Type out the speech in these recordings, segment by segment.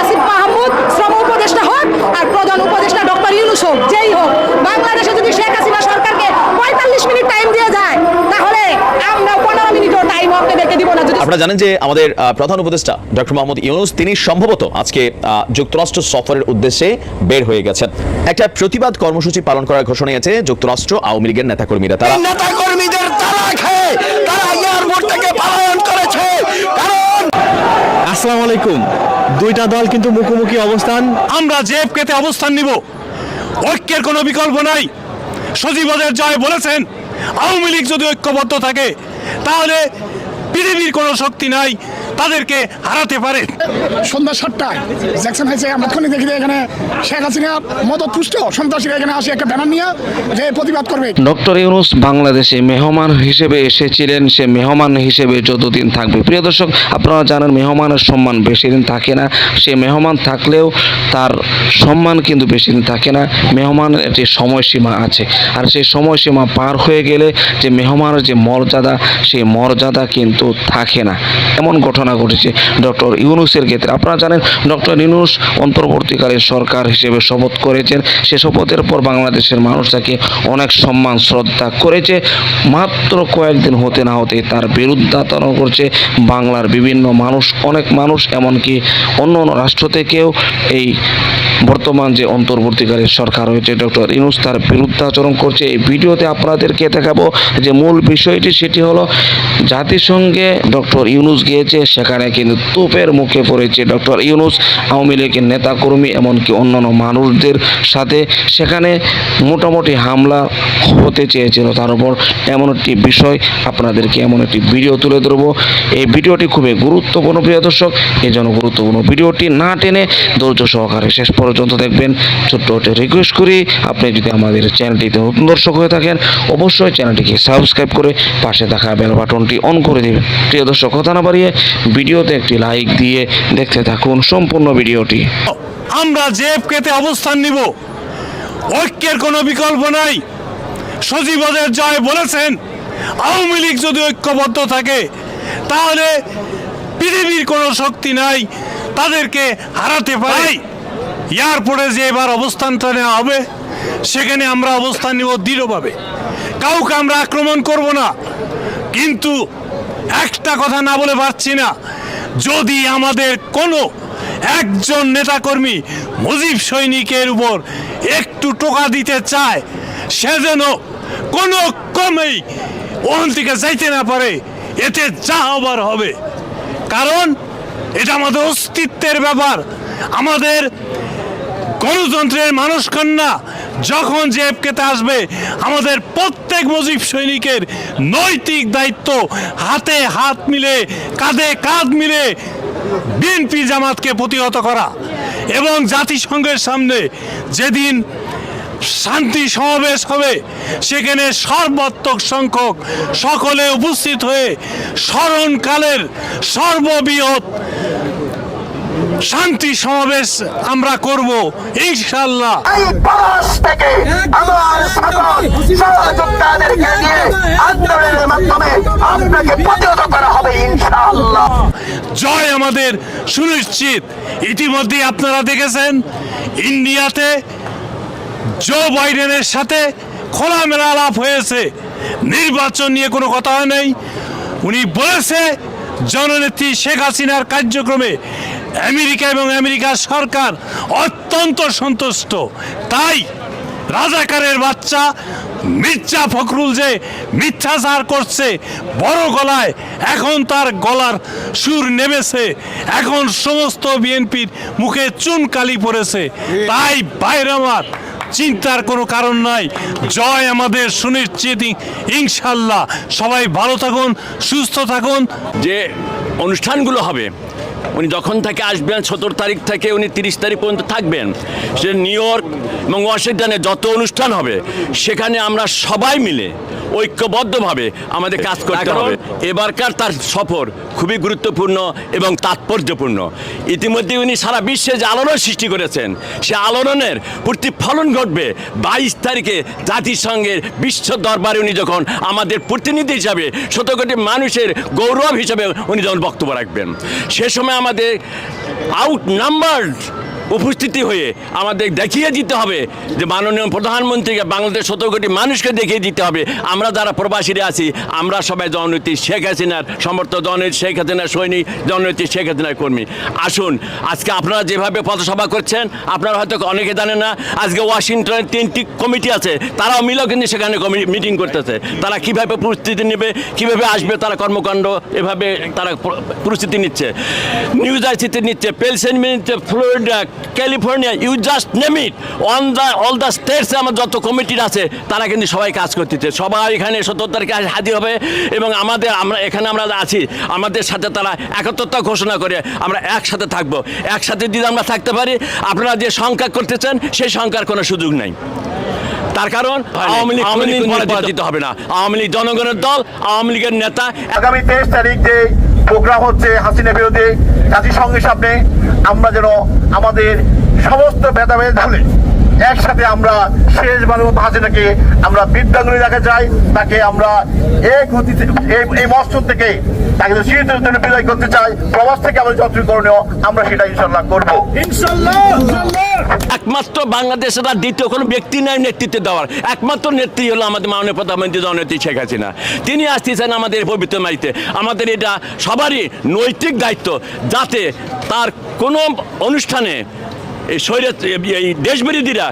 আসিফ মাহমুদ শ্রম উপদেষ্টা হোক আর প্রধান উপদেষ্টা ডক্টর ইউনুস হোক যেই হোক। বাংলাদেশে যদি শেখ হাসিনা সরকারকে পঁয়তাল্লিশ মিনিট টাইম দিয়ে যায় তাহলে আমরা পনেরো মিনিটও টাইম আপনাদেরকে দিব না। আপনারা জানেন যে আমাদের প্রধান উপদেষ্টা ডক্টর মোহাম্মদ ইউনুস তিনি সম্ভবত আজকে যুক্তরাষ্ট্র সফরের উদ্দেশ্যে বের হয়ে গেছেন। একটা প্রতিবাদ কর্মসূচি পালন করার ঘোষণা দিয়েছে যুক্তরাষ্ট্র আওয়ামী লীগের নেতাকর্মীরা। তারা নেতা কর্মীদের তারা খেয়ে তারা এয়ারপোর্ট থেকে পলায়ন করেছে। আসসালামু আলাইকুম। দুইটা দল কিন্তু মুখোমুখি অবস্থান। আমরা জেএফকেতে অবস্থান নিব, ঐক্যের কোনো বিকল্প নাই। সজীবদের জয় বলেছেন, আওয়ামী লীগ যদি ঐক্যবদ্ধ থাকে, তাহলে পৃথিবীর কোনো শক্তি নাই। তাদেরকে হারাতে পারে। সন্ধ্যা সাতটায় জ্যাকসন হাইসে আমরা দেখি যে এখানে শেখ হাসিনা মদত পুষ্ট সন্ত্রাসীরা এখানে আসে একটা ব্যানার নিয়ে যে প্রতিবাদ করবে। ডক্টর ইউনুস বাংলাদেশে মেহমান হিসেবে এসেছিলেন সে মেহমান হিসেবে যতদিন থাকবে। প্রিয় দর্শক আপনারা জানেন মেহমানের সম্মান বেশি দিন থাকে না। সে মেহমান থাকলেও তার সম্মান কিন্তু বেশি দিন থাকে না। মেহমানের একটি সময়সীমা আছে আর সেই সময়সীমা পার হয়ে গেলে যে মেহমানের যে মর্যাদা সেই মর্যাদা কিন্তু থাকে না। এমন ঘটনা ঘটেছে। ডক্টর ইউনুসের ক্ষেত্রে আপনারা জানেন, ডক্টর ইউনুস অন্তর্বর্তীকালীন সরকার হিসেবে শপথ করেছেন। সে শপথের পর বাংলাদেশের মানুষ তাকে অনেক সম্মান, শ্রদ্ধা করেছে। মাত্র কয়েকদিন হতে না হতে তার বিরুদ্ধাতন করছে বাংলার বিভিন্ন মানুষ, অনেক মানুষ, এমনকি অন্য অন্য রাষ্ট্র থেকেও এই বর্তমান যে অন্তর্বর্তীকালীন সরকার রয়েছে ডক্টর ইনুস তার বিরুদ্ধাচরণ করছে। এই ভিডিওতে আপনাদেরকে দেখাবো যে মূল বিষয়টি, সেটি হলো জাতিসংঘে ডক্টর ইউনুস গিয়েছে সেখানে কিন্তু তোপের মুখে পড়েছে ডক্টর ইউনুস, আওয়ামী লীগের নেতাকর্মী এমনকি অন্যান্য মানুষদের সাথে সেখানে মোটামুটি হামলা হতে চেয়েছিল। তার উপর এমন একটি বিষয় আপনাদেরকে এমন একটি ভিডিও তুলে ধরবো। এই ভিডিওটি খুবই গুরুত্বপূর্ণ প্রিয় দর্শক, এই জন্য গুরুত্বপূর্ণ ভিডিওটি না টেনে ধৈর্য সহকারে শেষ পর্যন্ত দেখবেন। ছোট্ট একটা রিকোয়েস্ট করি, আপনি যদি আমাদের চ্যানেলটিতে নতুন দর্শক হয়ে থাকেন, অবশ্যই চ্যানেলটিকে সাবস্ক্রাইব করে পাশে থাকা বেল বাটনটি অন করে দেবেন। প্রিয় দর্শক, কথা না বাড়িয়ে ভিডিওতে একটি লাইক দিয়ে দেখতে থাকুন সম্পূর্ণ ভিডিওটি। আমরা জেএফকেতে অবস্থান নিব। ঐক্যের কোনো বিকল্প নাই। সজীবদের জয় বলেছেন আওয়ামী লীগ যদি ঐক্যবদ্ধ থাকে তাহলে পৃথিবীর কোনো শক্তি নাই তাদেরকে হারাতে পারে। এয়ারপোর্টে যে এবার অবস্থানটা নেওয়া হবে সেখানে আমরা অবস্থান নিব দৃঢ়ভাবে। কাউকে আমরা আক্রমণ করব না। কিন্তু একটা কথা না বলে পারছি না। যদি আমাদের কোনো একজন নেতাকর্মী মুজিব সৈনিকের উপর একটু টোকা দিতে চায়, সে যেন কোনো ক্রমেই ওখান থেকে যাইতে না পারে, এতে যা হবার হবে। কারণ এটা আমাদের অস্তিত্বের ব্যাপার। আমাদের গণতন্ত্রের মানুষ কন্যা যখন জেএফকেতে আসবে, আমাদের প্রত্যেক মুজিব সৈনিকের নৈতিক দায়িত্ব হাতে হাত মিলে, কাঁধে কাঁধ মিলে বিএনপি জামাতকে প্রতিহত করা এবং জাতিসংঘের সামনে যেদিন শান্তি সমাবেশ হবে, সেখানে সর্বাত্মক সংখ্যক সকলে উপস্থিত হয়ে স্মরণকালের সর্ববৃহৎ শান্তি সমাবেশ আমরা করব ইনশাল্লাহ এই পাশ থেকে আমার সকল সহযোদ্ধাদেরকে নিয়ে আন্দোলনের মাধ্যমে আপনাকে প্রতিহত করা হবে ইনশাআল্লাহ। জয় আমাদের সুনিশ্চিত। ইতিমধ্যে আপনারা দেখেছেন ইন্ডিয়াতে জো বাইডেনের সাথে খোলামেলা আলাপ হয়েছে। নির্বাচন নিয়ে কোনো কথা হয় নাই। উনি বলেছে জননেত্রী শেখ হাসিনার কার্যক্রমে আমেরিকা এবং আমেরিকার সরকার অত্যন্ত সন্তুষ্ট। তাই রাজাকারের বাচ্চা মির্জা ফখরুল যে মিথ্যাচার করছে, বড় গলায় এখন তার গলার সুর নেমেছে, এখন সমস্ত বিএনপির মুখে চুন কালি পড়েছে। তাই বাইরে আমার চিন্তার কোনো কারণ নাই। জয় আমাদের সুনিশ্চিত ইনশাল্লাহ। সবাই ভালো থাকুন, সুস্থ থাকুন। যে অনুষ্ঠানগুলো হবে উনি যখন থেকে আসবেন সতেরো তারিখ থেকে উনি তিরিশ তারিখ পর্যন্ত থাকবেন। সে নিউ ইয়র্ক এবং ওয়াশিংটনে যত অনুষ্ঠান হবে সেখানে আমরা সবাই মিলে ঐক্যবদ্ধভাবে আমাদের কাজ করতে হবে। এবারকার তার সফর খুবই গুরুত্বপূর্ণ এবং তাৎপর্যপূর্ণ। ইতিমধ্যে উনি সারা বিশ্বে যে আলোড়ন সৃষ্টি করেছেন সে আলোড়নের প্রতিফলন ঘটবে বাইশ তারিখে জাতিসংঘের বিশ্ব দরবারে উনি যখন আমাদের প্রতিনিধি হিসাবে শত কোটি মানুষের গৌরব হিসাবে উনি যখন বক্তব্য রাখবেন। সে সময় আমাদের আউট নাম্বারড উপস্থিতি হয়ে আমাদের দেখিয়ে দিতে হবে যে মাননীয় প্রধানমন্ত্রীকে বাংলাদেশ সতেরো কোটি মানুষকে দেখিয়ে দিতে হবে। আমরা যারা প্রবাসীরা আছি, আমরা সবাই জননীতি শেখ হাসিনার সমর্থ জননীতি শেখ হাসিনার সৈনিক জননীতি শেখ হাসিনার কর্মী। আসুন, আজকে আপনারা যেভাবে পথসভা করছেন, আপনারা হয়তো অনেকে জানেন না, আজকে ওয়াশিংটনের তিনটি কমিটি আছে, তারাও মিলেও কিন্তু সেখানে মিটিং করতেছে। তারা কীভাবে প্রস্তুতি নেবে, কীভাবে আসবে তারা কর্মকাণ্ড, এভাবে তারা প্র- প্রস্তুতি নিচ্ছে। নিউ জার্সিতে নিচ্ছে পেলসেনমি নিচ্ছে Florida California you just name it on the all the স্টেটসে আমার যত কমিটির আছে তারা কিন্তু সবাই কাজ করতেছে। সবাই এখানে সত্তর তারিখে হাজির হবে এবং আমাদের আমরা এখানে আমরা আছি। আমাদের সাথে তারা একত্রতা ঘোষণা করে আমরা একসাথে থাকব। একসাথে যদি আমরা থাকতে পারি আপনারা যে সংখ্যা করতেছেন সেই সংখ্যার কোনো সুযোগ নাই। তার কারণ আওয়ামী লীগ আওয়ামী লীগ পরাজিত হবে না। আওয়ামী লীগ জনগণের দল আওয়ামী লীগের নেতা আগামী তেইশ তারিখ যে প্রোগ্রাম হচ্ছে হাসিনা বিরোধী জাতিসংঘের সামনে। আমরা যেন আমাদের সমস্ত ভেদাভেদ ভুলে একসাথে আমরা শেষবারের মতো হাসিনাকে আমরা বিদ্যাঙ্গুলি দেখা চাই তাকে আমরা এক গতিতে এই- মস্তন থেকে তাকে শীতের জন্য বিদায় করতে চাই প্রবাস থেকে আমাদের যত করণীয় আমরা সেটা ইনশাল্লাহ করব। একমাত্র বাংলাদেশের আর দ্বিতীয় কোনো ব্যক্তি নাই নেতৃত্ব দেওয়ার। একমাত্র নেত্রী হলো আমাদের মাননীয় প্রধানমন্ত্রী জননেত্রী শেখ হাসিনা। তিনি আসতেছেন আমাদের পবিত্র মাইতে আমাদের এটা সবারই নৈতিক দায়িত্ব যাতে তার কোনো অনুষ্ঠানে এই শরীর এই দেশবিরোধীরা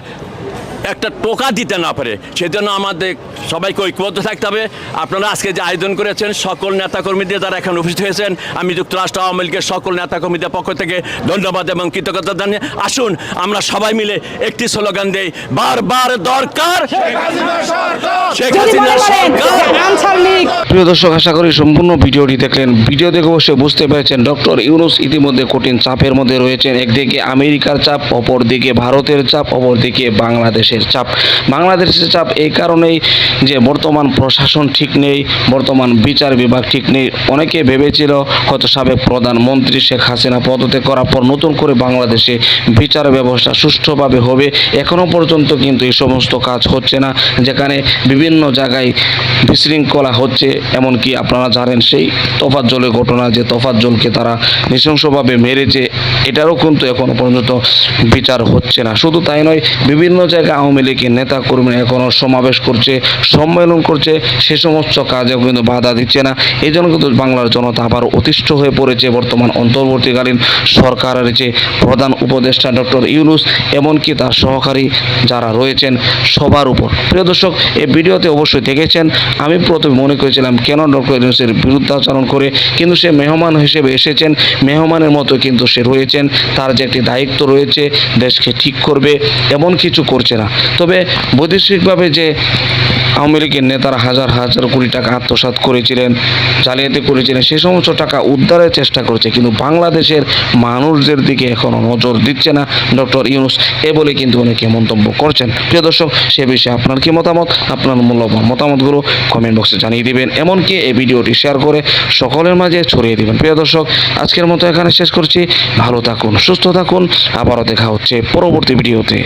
একটা টোকা দিতে না পারে। সেজন্য আমাদের সবাইকে ঐক্যবদ্ধ থাকতে হবে। আপনারা আজকে যে আয়োজন করেছেন সকল নেতাকর্মীদের যারা এখন উপস্থিত হয়েছেন আমি যুক্তরাষ্ট্র আওয়ামী লীগের সকল নেতাকর্মীদের পক্ষ থেকে ধন্যবাদ এবং কৃতজ্ঞতা জানিয়ে আসুন আমরা সবাই মিলে একটি স্লোগান দেই বারবার দরকার শেখ সরকার। প্রিয় দর্শক আশা করি সম্পূর্ণ ভিডিওটি দেখলেন। ভিডিও দেখে অবশ্যই বুঝতে পেরেছেন ডক্টর ইউনুস ইতিমধ্যে কঠিন চাপের মধ্যে রয়েছেন। একদিকে আমেরিকার চাপ অপরদিকে ভারতের চাপ অপরদিকে বাংলাদেশের চাপ। বাংলাদেশের চাপ এই কারণেই যে বর্তমান প্রশাসন ঠিক নেই, বর্তমান বিচার বিভাগ ঠিক নেই। অনেকে ভেবেছিল হয়তো সাবেক প্রধানমন্ত্রী শেখ হাসিনা পদত্যাগ করার পর নতুন করে বাংলাদেশে বিচার ব্যবস্থা সুষ্ঠুভাবে হবে। এখনও পর্যন্ত কিন্তু এই সমস্ত কাজ হচ্ছে না, যেখানে বিভিন্ন জায়গায় বিশৃঙ্খলা হচ্ছে। এমনকি আপনারা জানেন সেই তফাত জলের ঘটনা, যে তফাজ্জলকে তারা নৃশংসভাবে মেরেছে, এটারও কিন্তু এখনও পর্যন্ত বিচার হচ্ছে না। শুধু তাই নয়, বিভিন্ন জায়গায় আওয়ামী লীগের নেতা কর্মীরা এখনও সমাবেশ করছে, সম্মেলন করছে, সে সমস্ত কাজেও কিন্তু বাধা দিচ্ছে না। এই জন্য কিন্তু বাংলার জনতা আবার অতিষ্ঠ হয়ে পড়েছে বর্তমান অন্তর্বর্তীকালীন সরকারের যে প্রধান উপদেষ্টা ডক্টর ইউনুস, এমনকি তার সহকারী যারা রয়েছেন সবার উপর। প্রিয় দর্শক, এই ভিডিওতে অবশ্যই দেখেছেন, আমি প্রথমে মনে করেছিলাম কেন ডক্টর ইউনুসের বিরুদ্ধাচরণ করে, কিন্তু সে মেহমান হিসেবে এসেছেন, মেহমানের মতো কিন্তু সে রয়েছেন, তার যে একটি দায়িত্ব রয়েছে, দেশকে ঠিক করবে, এমন কিছু করছে না। তবে বৈদেশিকভাবে যে আওয়ামী লীগের নেতারা হাজার হাজার কোটি টাকা আত্মসাৎ করেছিলেন, জালিয়াতি করেছিলেন, সে সমস্ত টাকা উদ্ধারের চেষ্টা করছে, কিন্তু বাংলাদেশের মানুষদের দিকে এখনও নজর দিচ্ছে না ডক্টর ইউনুস। এ বলে কিন্তু অনেকে মন্তব্য করছেন। প্রিয় দর্শক, সে বিষয়ে আপনার কি মতামত? আপনার মূল্যবান মতামতগুলো কমেন্ট বক্সে জানিয়ে দিবেন। এমনকি এই ভিডিওটি শেয়ার করে সকলের মাঝে ছড়িয়ে দিবেন। প্রিয় দর্শক, আজকের মতো এখানে শেষ করছি। ভালো থাকুন, সুস্থ থাকুন। আবারও দেখা হচ্ছে পরবর্তী ভিডিওতে।